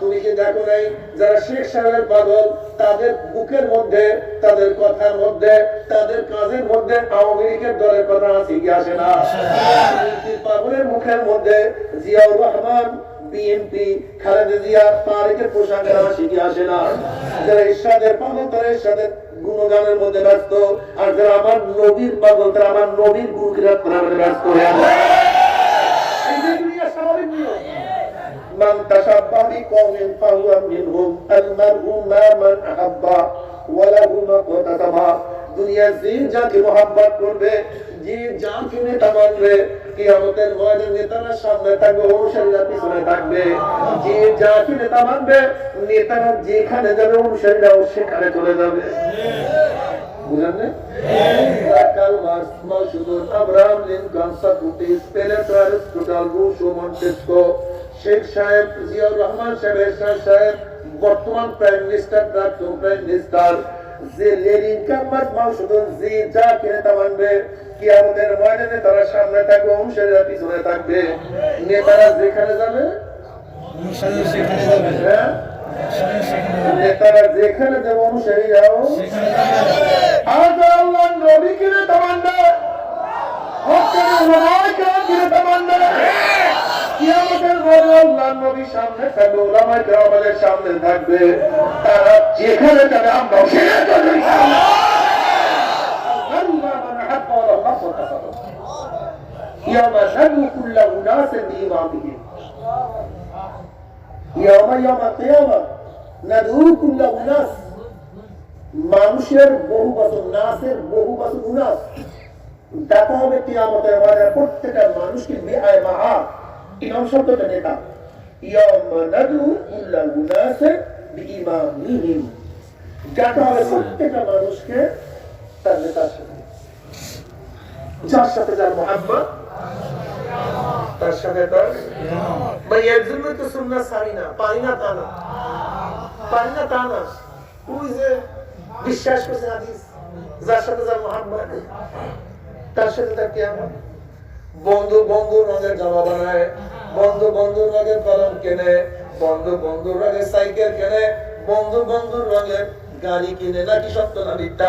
তুমি কি দেখো নাই? যারা শেখ সাহেবের পাগল তাদের বুকের মধ্যে তাদের কথার মধ্যে তাদের কাজের মধ্যে আওয়ামী লীগের দলের কথা আছে কি আসে না? পাগলের মুখের মধ্যে জিয়াউর রহমান বিএনপি খালেদা জিয়া তারেকের পোশাক আসে কি আসে না? যারা ইরশাদের পাগল তারা ইরশাদের গুণগানের মধ্যে ব্যস্ত। আর যারা আমার নবীর পাগল তারা আমার নবীর করার মধ্যে ব্যস্ত হয়ে আছে এই যে দুনিয়া স্বাভাবিক নিয়ম من تشبه بقوم فهو منهم المرء ما من أحب وله ما اقتسب দুনিয়া যে যাকে মহাব্বত করবে যে যাকে নেতা মানবে কিয়ামতের ময়দানে নেতারা সামনে থাকবে অনুসারীরা পিছনে থাকবে যে যাকে নেতা মানবে নেতারা যেখানে যাবে অনুসারীরাও সেখানে চলে যাবে বুঝলেন না? Karl Marx, Mao Zedong, Abraham Lincoln, Socrates, Plato, Aristotle, Rousseau, Montesquieu, Sheikh সাহেব জিয়াউর রহমান সাহেব এরশাদ সাহেব বর্তমান প্রাইম মিনিস্টার প্রাক্তন প্রাইম মিনিস্টার। যে লেনিন কাম্মাস মাউসুদুন যে যা নেতা মানবে। কিয়ামতের ময়দানে তারা সামনে থাকবে অনুসারীরা পিছনে থাকবে। নেতারা যেখানে যাবে। হ্যাঁ? নেতারা যেখানে যাবে অনুসারীরাও আজ আল্লাহ নবীকে নেতা মানবে হকানি উলামাকে নেতা মানবে কিয়ামতের পরে আল্লাহর নবী সামনে থাকবে থাকবে। তারা যেখানে আল্লাহ মানুষের বহু বছর নাসের বহু বছর উনাস। দেখা হবে কিয়ামতের ময়দানে প্রত্যেকটা মানুষকে বিআই মাহা ইমাম শব্দটা নেতা? ডাকা হবে প্রত্যেকটা মানুষকে তার নেতার সাথে। যার সাথে যার মোহাম্মদ তার সাথে তার? এর জন্য তো সুন্নাহ সারি না, পারি না তা না। পারি না তা না। যে বিশ্বাস করছে হাদিস, যার সাথে যার তার সাথে তার বন্ধু বন্ধু রঙের জামা বানায়, বন্ধু বন্ধুর রঙের কলম কেনে, বন্ধু বন্ধুর রঙের সাইকেল কেনে, বন্ধু বন্ধুর রঙের গাড়ি কিনে। নাকি সত্য না মিথ্যা?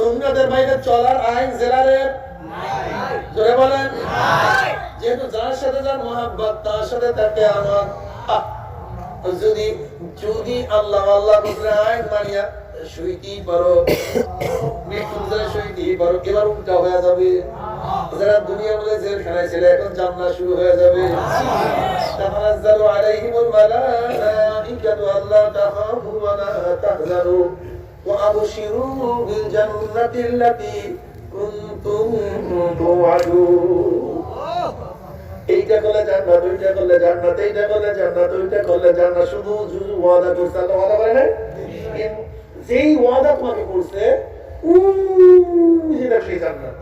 সুন্নতের বাইরে চলার আইন জেলারের জোরে বলেন। যেহেতু যার সাথে যার তার সাথে তাকে আমার যদি যদি আল্লাহ আল্লাহ বুঝলে আইন মানিয়া পারো পারো এবার উল্টা হয়ে যাবে। যারা জেলখানায় ছিল এখন শুরু হয়ে যাবে। তানাজ্জালু আলাইহিমুল মালাইকাতু আল্লা তাখাফু ওয়া লা তাহজানু ওয়া আবশিরু বিল জান্নাতি আল্লাতী কুনতুম তুআদুন এইটা করলে জান্নাত ওইটা করলে জান্নাত এইটা করলে জান্নাত ওইটা করলে জান্নাত শুধু শুধু ওয়াদা করছে আল্লাহ ওয়াদা করে না কিন- যেই ওয়াদা তোমাকে করছে উম, সেটা সেই জান্নাত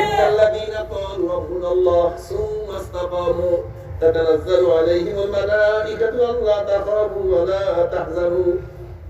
إن الذين قالوا ربنا الله ثم استقاموا تتنزل عليهم الملائكة ألا تخافوا ولا تحزنوا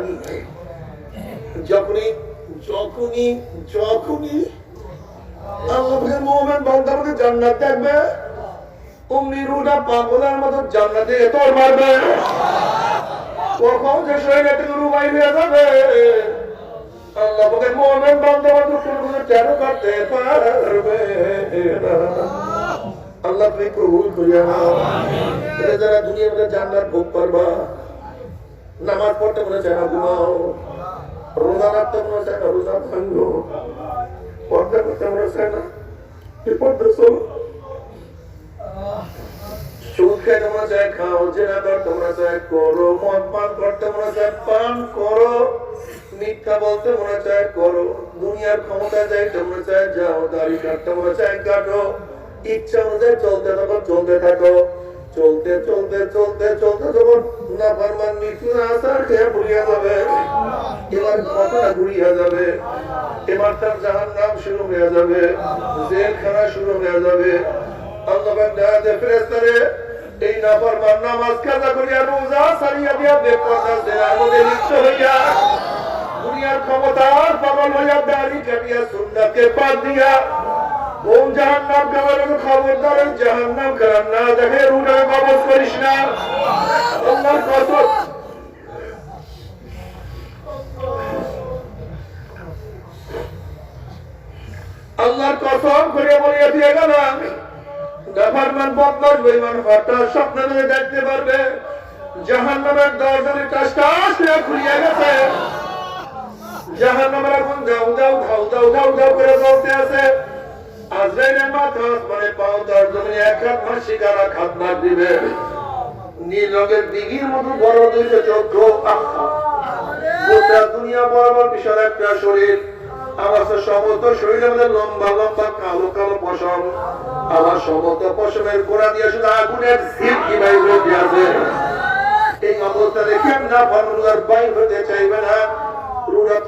মৃত্যুর যখনই যখনই যখনই আল্লাহ বলে, মোমেন বান্দা বান্দা কোনো কিছু কেন আল্লাহ তুমি কবুল করিয়া যারা দুনিয়ার মধ্যে জান্নাত ভোগ করবা নামাজ পড়তে মনে চায় না, ঘুমাও। রোজা রাখতে মনে না, রোজা ভাঙ্গো পর্দা করতে মনে না এই পর্দা করো পান করতে মনে পান করো বলতে মনে করো, দুনিয়ার কাটতে মনে কাটো, ইচ্ছা অনুযায়ী চলতে থাকো চলতে থাকো। চলতে চলতে চলতে চলতে যখন না ফারমান মৃত্যু আসার খেয়ে ভুলিয়া যাবে, এবার ঘটনা ঘুরিয়া যাবে, এবার তার জাহান নাম শুরু হয়ে যাবে, জেলখানা শুরু হয়ে যাবে। আল্লাহ এই নাফরমান নামাজ কাজা করিয়া রোজা সারিয়া দিয়া বেপরদা জেনার মধ্যে লিপ্ত হইয়া, দুনিয়ার ক্ষমতার পাগল হইয়া দাড়ি কাটিয়া সুন্নাতকে বাদ দিয়া কোন জাহান্নাম কাবার খবরদার, ওই জাহান্নাম কারাম না দেখে রুটা কবজ করিস না। আল্লাহর কসম। আল্লাহর কসম করে বলিয়া দিয়ে গেলাম। নাফরমান বদমাস বেঈমান ফাটা স্বপ্ন দেখে দেখতে পারবে। জাহান্নামের দরজার কাজটা আসলে খুলিয়া গেছে। জাহান্নামের আগুন দাউ দাউ, ধাউ দাউ ধাউ দাউ করে জ্বলতে আছে। কালো পশম। আমার সমস্ত পশমের গোড়া দিয়ে শুধু আগুনের এই অবস্থা দেখে না ফার্মুলার হতে চাইবে না। রুড়া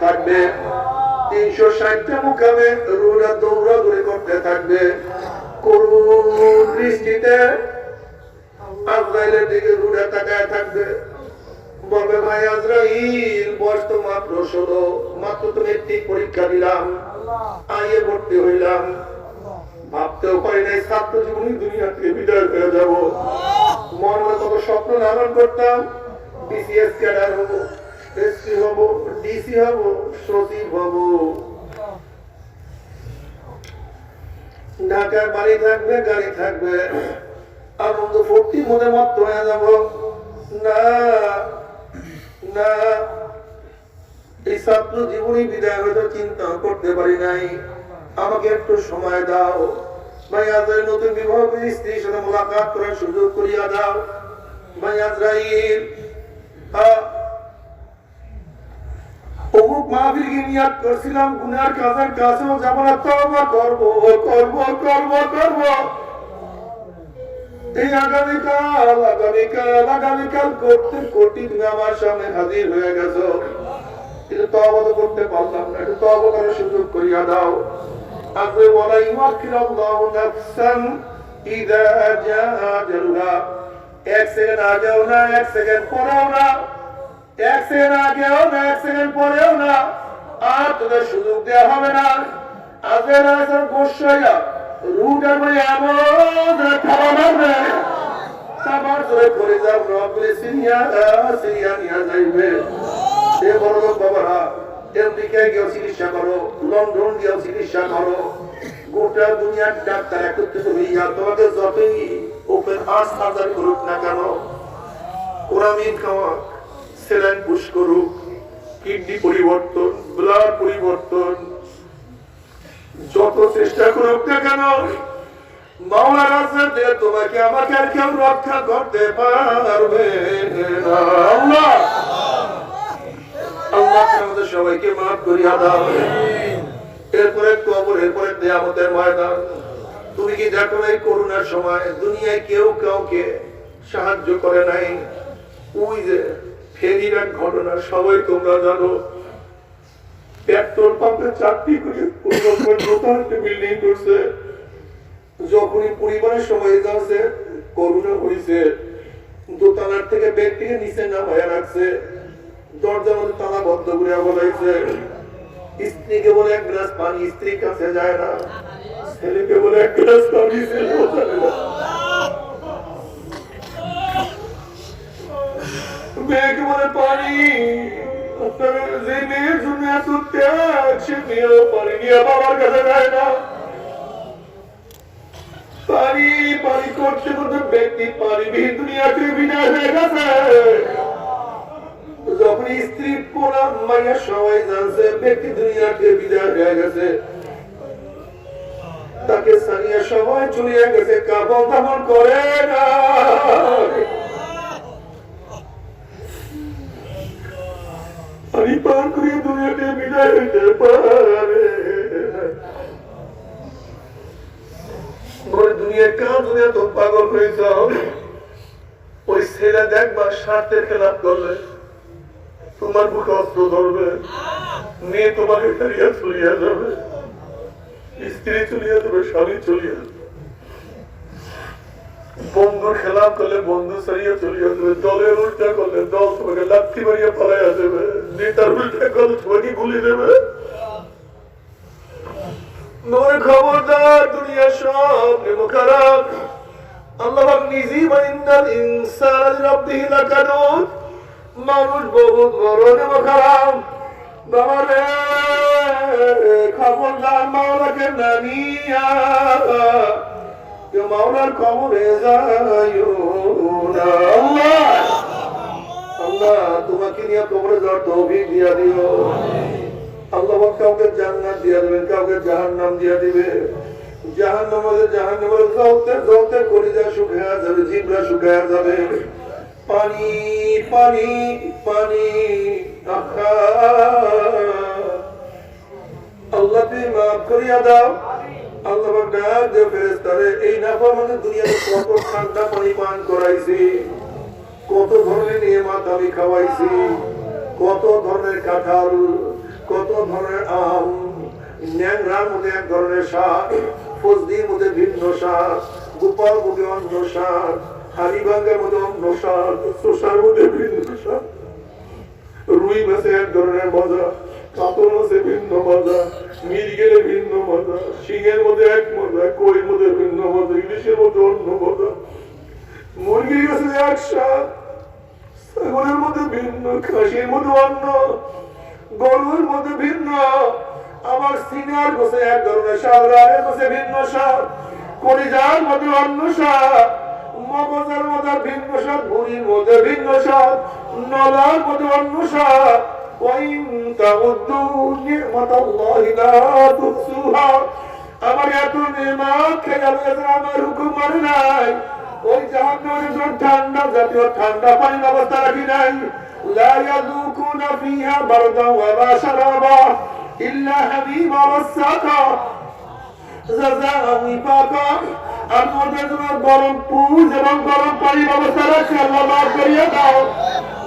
থাকবে। তিনশো ষাটটা মুখামে রুড়া দৌড়া দৌড়ি করতে থাকবে। করুণ দৃষ্টিতে আজরাইলের দিকে রুড়া তাকায় থাকবে। বলবে, ভাই আজরাইল, বয়স তো মাত্র ষোলো। মাত্র তো মেট্রিক পরীক্ষা দিলাম। আইয়ে ভর্তি হইলাম। ভাবতেও পারি নাই, ছাত্র জীবনী দুনিয়া থেকে বিদায় হয়ে যাব। মনে কত স্বপ্ন ধারণ করতাম, বিসিএস ক্যাডার হব। এসপি হব ডিসি হব সচিব হব। ঢাকার বাড়ি থাকবে গাড়ি থাকবে। আনন্দ ফুর্তি মনে মত হয়ে যাব। না না। এই ছাত্র জীবনী বিদায় হয়তো চিন্তা করতে পারি নাই। আমাকে একটু সময় দাও। ভাই আজরাইল নতুন বিবাহ স্ত্রীর সাথে মোলাকাত করার সুযোগ করিয়া দাও। ভাই আজরাইল আহ, মাহফিলকে নিয়াত করছিলাম, গুনার কাজের কাছেও যাব না, তওবা করব করব করব করব। এই আগামীকাল আগামীকাল আগামীকাল করতে কোটি আমার সামনে হাজির হয়ে গেছো। কিন্তু তওবা তো করতে পারলাম না, একটু তওবা করার সুযোগ করিয়া দাও। আজকে ওয়ালা ইউআখিরাল্লাহু নাফসান ইযা জাআ আজালুহা এক সেকেন্ড আগেও না, এক সেকেন্ড পরেও না। এক সেকেন্ড আগেও না এক সেকেন্ড পরেও না। আর তোদের সুযোগ দেওয়া হবে না। আজের আসার গোসাইয়া রুটার মানে এমন খাওয়া মারবে। সাবার ধরে করে যাব রবলে সিরিয়া সিরিয়া নিয়ে যাইবে। এ বড় লোক বাবারা আমেরিকায় গিয়েও চিকিৎসা করো, লন্ডন গিয়েও চিকিৎসা করো। গোটা দুনিয়ার ডাক্তার একত্রিত হইয়া তোমাকে যতই ওপেন হার্ট সার্জারি করুক না কেন কোরআমিন খাওয়া সেলাইন পুশ কিডনি পরিবর্তন ব্লাড পরিবর্তন। যত চেষ্টা করুক না কেন মাওলা রাজা দিয়ে তোমাকে আমাকে আর রক্ষা করতে পারবে আমাদের সবাইকে মাফ করিয়া দাও। এরপরে কবর, এরপরে দেয়ামতের ময়দান। তুমি কি দেখো এই করোনার সময়? দুনিয়ায় কেউ কাউকে সাহায্য করে নাই। ওই যে ফেরির এক ঘটনা সবাই তোমরা জানো পেট্রোল পাম্পে করে বিল্ডিং করছে। যখনই পরিবারের সময় যাচ্ছে হয়েছে দোতলার থেকে ব্যক্তিকে নিচে নামায় রাখছে, দরজার মধ্যে তালা বন্ধ করে বলাইছে। স্ত্রীকে বলে, এক গ্লাস পানি, স্ত্রীর কাছে যায় না। ছেলেকে বলে, এক গ্লাস পানি ছেলে বোঝাবে না মেয়েকে বলে পানি জন্য এত ত্যাগ, সে মেয়েও পানি নিয়ে বাবার কাছে যায় না। পানি পানি করতে করতে ব্যক্তি পানিবিহীন দুনিয়াতে বিদায় হয়ে গেছে। যখন স্ত্রী পোড়া মাইয়া সবাই জানছে, ব্যক্তি দুনিয়াতে বিদায় হয়ে গেছে। তাকে সানিয়া সবাই চলিয়ে গেছে কাপড় দাপড় করে না আমি পার বিদায় হইতে পারে পাগল হয়ে যাও। ওই ছেলে স্বার্থের তোমার অস্ত্র ধরবে। মেয়ে চলিয়া যাবে। স্ত্রী চলিয়া যাবে, স্বামী চলিয়া যাবে। বন্ধুর খেলাপ করলে বন্ধু সারিয়া চলিয়া যাবে দলের উল্টা করলে দল তোমাকে লাথি মারিয়া পালাইয়া দেবে। নেতার উল্টা করলে তোমাকে গুলি দেবে। খবরদার দুনিয়া সব আল্লাহ ইনসান রাব্বিহি লাকানুত মানুষ বড় খবরদার মাওলাকে নানিয়া মাওলার কবরে আল্লাহ, তোমাকে নিয়ে কবরে যাওয়ার তৌফিক দিয়া দিও। আল্লাহ কাউকে জান্নাত দিয়া দিবেন, কাউকে জাহান্নাম দিয়া দিবে। জাহান্নাম হলে জাহান্নামের জ্বলতে জ্বলতে কলিজা শুকায়া যাবে, জিবরা শুকায়া যাবে। পানি পানি পানি আল্লাহ তুমি মাফ করিয়া দাও। আল্লাহ পাক দিয়ে ফেরেশতারে এই নাফরমানের দুনিয়াতে কত ঠান্ডা পানি পান করাইছি, কত ধরনের নিয়ামত আমি খাওয়াইছি, কত ধরনের কাঁঠাল, কত ধরনের আম, ন্যাংরার মধ্যে এক ধরনের শাক ফজদির মধ্যে ভিন্ন শাক, গোপাল মধ্যে অন্য শাক, হালিবাঙ্গের মধ্যে অন্য শাক শোষার মধ্যে ভিন্ন শাক, রুই মাছে এক ধরনের মজা। কাতল মাছে ভিন্ন মজা মিরগেলে ভিন্ন মজা শিঙের মধ্যে এক মজা কই মধ্যে ভিন্ন মজা, ইলিশের মধ্যে অন্য মজা। মুরগির কাছে এক স্বাদ ছাগলের মধ্যে ভিন্ন, খাসির মধ্যে অন্য, গরুর মধ্যে ভিন্ন। আমার সিনিয়র গোছে এক ধরনের স্বাদ রানের গোছে ভিন্ন স্বাদ, কলিজার মধ্যে অন্য স্বাদ, মগজের মধ্যে ভিন্ন স্বাদ ভুড়ির মধ্যে ভিন্ন স্বাদ, নলার মধ্যে অন্য স্বাদ। ওয়াইন তাউদ্দু নি'মাতাল্লাহি লা তুহসুহা আমার এত নিয়ামত খেয়ে গেছে আমার হুকুম মানে নাই ওই জাহান্নামের জন্য ঠান্ডা জাতীয় ঠান্ডা পানির ব্যবস্থা রাখি নাই لا يذوقون فيها بردا ولا شرابا إلا حميما والسقا جزاء وفاقا আর তোমাদের জন্য গরম পুজ এবং গরম পানির ব্যবস্থা রাখছে আল্লাহ মাফ করিয়ে দাও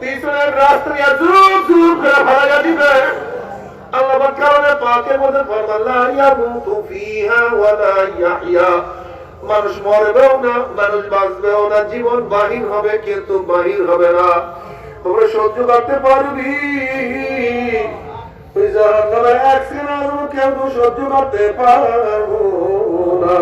পিছনের রাস্তা দিয়া জুর জুর করে ভাড়াইয়া দিবে। আল্লাহ কারণে পাকের মধ্যে ফিহা ওয়া লা মানুষ মরবেও না, মানুষ বাঁচবেও না, জীবন বাহির হবে কিন্তু বাহির হবে না। তোমরা সহ্য করতে পারবি তুই জাহান্নামে এক সহ্য করতে পারব না।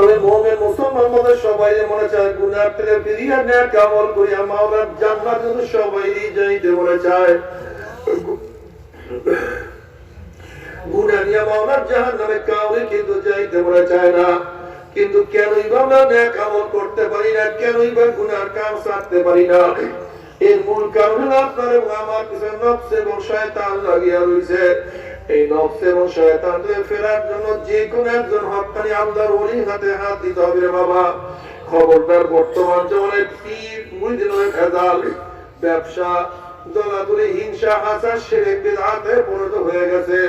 তবে মোমেন মুসলমান মধ্যে সবাই মনে চায়, গুনার থেকে ফিরিয়ে নেয় কামল করিয়া মাওলার জান্নাত কিন্তু সবাই যাইতে মনে চায়। গুনা নিয়ে কাউরে কিন্তু যাইতে মনে চায় না। কিন্তু করতে পারি না গুনার কাম সারতে পারি না। এর মূল কারণ হলো আপনার আমার পিছনে নফস এবং শয়তান লাগিয়া রয়েছে এই নফস এবং শয়তানদের ফেরার জন্য যে কোনো একজন হকানি আল্লাহর ওলি হাতে হাত দিতে হবে বাবা। খবরদার বর্তমান জীবনে পীর ভেজাল? ব্যবসা হিংসা হাসা সেরে বেদাতে পরিণত হয়ে গেছে।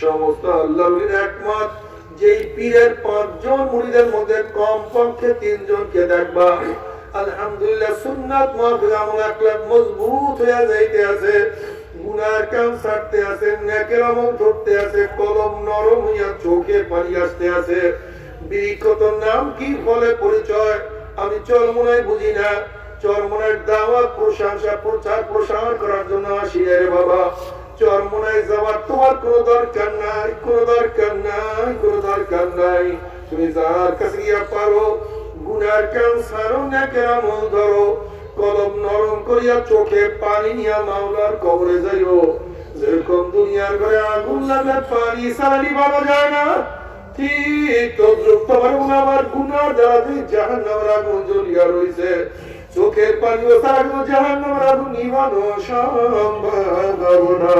সমস্ত আল্লাহর একমত, যেই পীরের পাঁচজন মুরিদের মধ্যে কম পক্ষে তিনজনকে দেখবা। আলহামদুলিল্লাহ সুন্নাত মুআফিক আমল মজবুত হয়ে যাইতে আছে। গুনার কাম ছাড়তে আছে নেকের আমল ধরতে আছে, কলম নরম হইয়া চোখে পানি আসতে আছে। বিরিক্ষত নাম কি ফলে পরিচয়? আমি চলমনায় বুঝি না। চরমনের দাওয়াত, প্রশংসা, প্রচার, প্রসার করার জন্য আসি রে বাবা। চরমনায় যাওয়ার তোমার কোনো দরকার নাই, কোনো দরকার নাই, কোনো দরকার নাই। তুমি যার কাছে গিয়া পারো, গুনার কাম সারো না কেরামল ধরো। কলম নরম করিয়া চোখে পানি নিয়া মাওলার কবরে যাইও যেরকম দুনিয়ার ঘরে আগুন লাগলে পানি সারানি বাবা যায় না, ঠিক আমার গুনার দ্বারা নামের আগুন জ্বলিয়া রয়েছে চোখের পানি ও সারা জাহান নামের আগুন ইমান সম্ভব না।